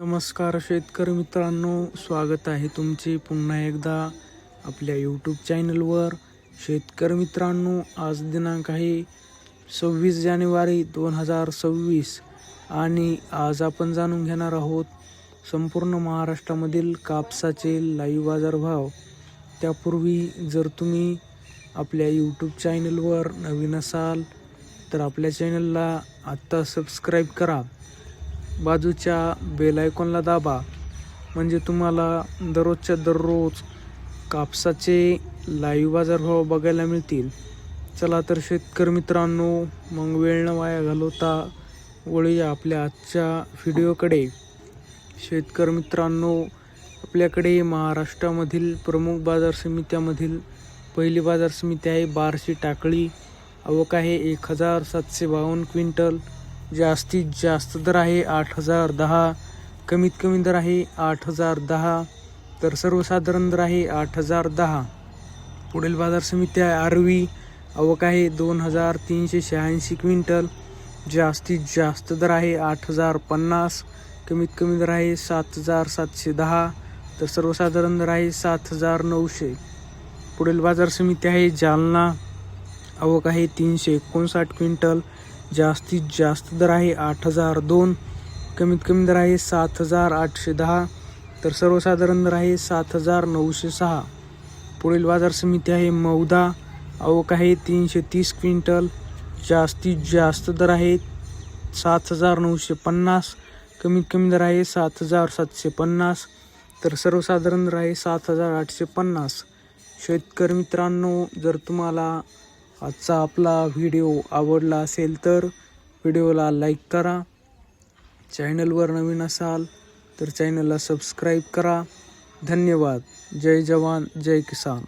नमस्कार शेतकरी मित्रांनो स्वागत आहे तुमचे पुन्हा एकदा आपल्या यूट्यूब चॅनलवर शेतकरी मित्रांनो आज दिनांक आहे सव्वीस जानेवारी दोन हजार सव्वीस आणि आज आपण जाणून घेणार आहोत संपूर्ण महाराष्ट्रामधील कापसाचे लाईव्ह बाजारभाव. त्यापूर्वी जर तुम्ही आपल्या यूट्यूब चॅनलवर नवीन असाल तर आपल्या चॅनलला आत्ता सबस्क्राईब करा. बाजूच्या बेलायकॉनला दाबा. म्हणजे तुम्हाला दररोजच्या दररोज कापसाचे लाईव्ह बाजारभाव बघायला मिळतील. चला तर शेतकरी मित्रांनो मग वेळ न वाया घालवता वळूया आपल्या आजच्या व्हिडिओकडे. शेतकरी मित्रांनो आपल्याकडे महाराष्ट्रामधील प्रमुख बाजार समित्यामधील पहिली बाजार समिती आहे बारशी टाकळी. आवक आहे एक हजार सातशे बावन्न क्विंटल. जास्तीत जास्त दर आहे आठ हजार दहा कमीत कमी दर आहे आठ हजार दहा तर सर्वसाधारण दर आहे आठ हजार दहा. पुढील बाजार समिती आहे आरवी आवक आहे दोन हजार तीनशे शहाऐंशी क्विंटल जास्तीत जास्त दर आहे आठ हजार पन्नास कमीत कमी दर आहे सात हजार सातशे दहा तर सर्वसाधारण दर आहे सात हजार नऊशे. पुढील बाजार समिती आहे जालना आवक आहे तीनशे एकोणसाठ क्विंटल जास्तीत जास्त दर आहे आठ हजार दोन कमीत कमी दर आहे सात हजार आठशे दहा तर सर्वसाधारण दर आहे सात हजार नऊशे सहा. पुढील बाजार समिती आहे मौदा आवक आहे तीनशे तीस क्विंटल जास्तीत जास्त दर आहे सात हजार नऊशे पन्नास कमीत कमी दर आहे सात हजार सातशे पन्नास तर सर्वसाधारण दर आहे सात हजार आठशे पन्नास. शेतकरी मित्रांनो जर तुम्हाला आजचा आपला व्हिडिओ आवडला असेल तर व्हिडिओला लाईक करा. चॅनलवर नवीन असाल तर चॅनलला सबस्क्राईब करा. धन्यवाद. जय जवान जय किसान.